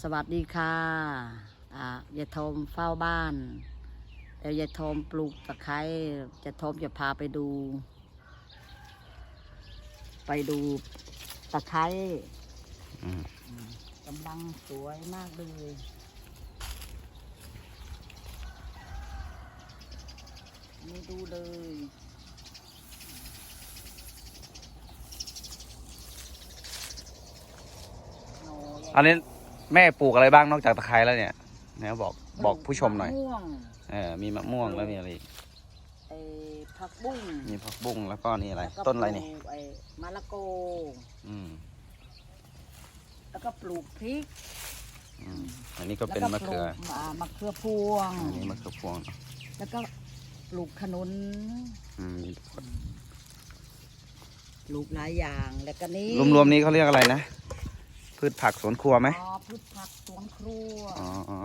สวัสดีค่ะอ่ายายโทมเฝ้าบ้านเดี๋ยวยายโทมปลูกตะไคร้จะโทมจะพาไปดู ไปดูตะไคร้กำลังสวยมากเลยนี่ดูเลยอันนี้ แม่ปลูกอะไรบ้างนอกจากตะไคร้แล้วเนี่ยเนี่ยบอกบอกผู้ชมหน่อยะม่วงเออมีมะม่วงแล้วมีอะไรอีกไอ้ผักบุ้งมีผักบุ้งแล้วก็นี่อะไร แล้วก็ต้นอะไรนี่ปลูกไอ้มะละกออืมแล้วก็ปลูกพริกอืมอันนี้ก็เป็นมะเขือแล้วก็ปลูกามะเขือพวง อันนี้มะเขือพวงเนอะแล้วก็ปลูกขนุนอืมปลูกหลายอย่างแล้วก็นี้รวมๆนี้เขาเรียกอะไรนะพืชผักสวนครัวไหมอ๋อ พืชผักสวนครัวอ๋ออ๋อ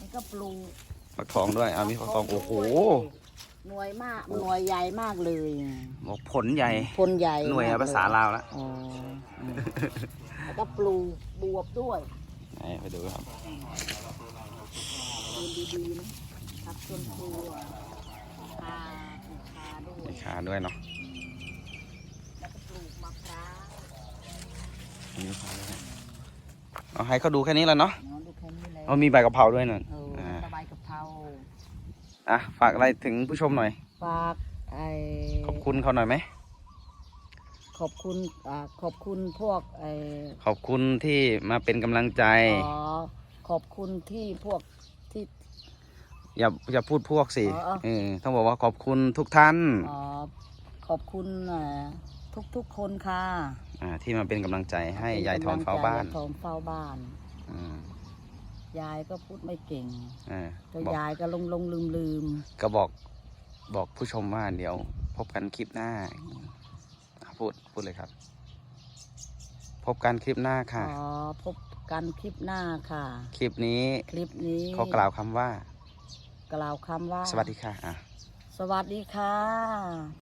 นี่ก็ปลูกฟักทองด้วยอ่ามีฟักทองโอ้โหหน่วยมากหน่วยใหญ่มากเลยบอกผลใหญ่พลใหญ่หน่วยมกภาษาลาวแล้วอ๋ออืมแล้วก็ปลูกบวบด้วยไหนไปดูครับดูดีๆนะผักสวนครัวคาปลูกคาด้วยมีขาด้วยเนาะแล้วก็ปลูกมะพร้าวมีขาด้วย เอาให้เขาดูแค่นี้แล้วเนาะเนาะดูแค่นี้เลยเอามีใบกะเพราด้วยนั่น เอออ่า สบายกะเพราอะฝากอะไรถึงผู้ชมหน่อย ฝากไอ้ขอบคุณเขาหน่อยไหม ขอบคุณอ่าขอบคุณพวกไอ้ขอบคุณที่มาเป็นกำลังใจ อ๋อขอบคุณที่พวกที่ อย่าอย่าพูดพวกสิอ๋ออ๋อเออต้องบอกว่าขอบคุณทุกท่าน อ๋อขอบคุณทุก ทุกๆคนค่ะอ่าที่มาเป็นกำลังใจให้ยายทองเฝ้าบ้านยายทองเฝ้าบ้าน อืมยายก็พูดไม่เก่งเออแต่บอกยายก็ลงลงลืมลืมก็บอกบอกผู้ชมว่าเดี๋ยวพบกันคลิปหน้าอะพูดพูดเลยครับ พบกันคลิปหน้าๆค่ะอ๋อพบกันคลิปหน้าค่ะ คลิปนี้คลิปนี้ขอกล่าวคำว่า กล่าวคำว่า สวัสดีค่ะอะ สวัสดีค่ะ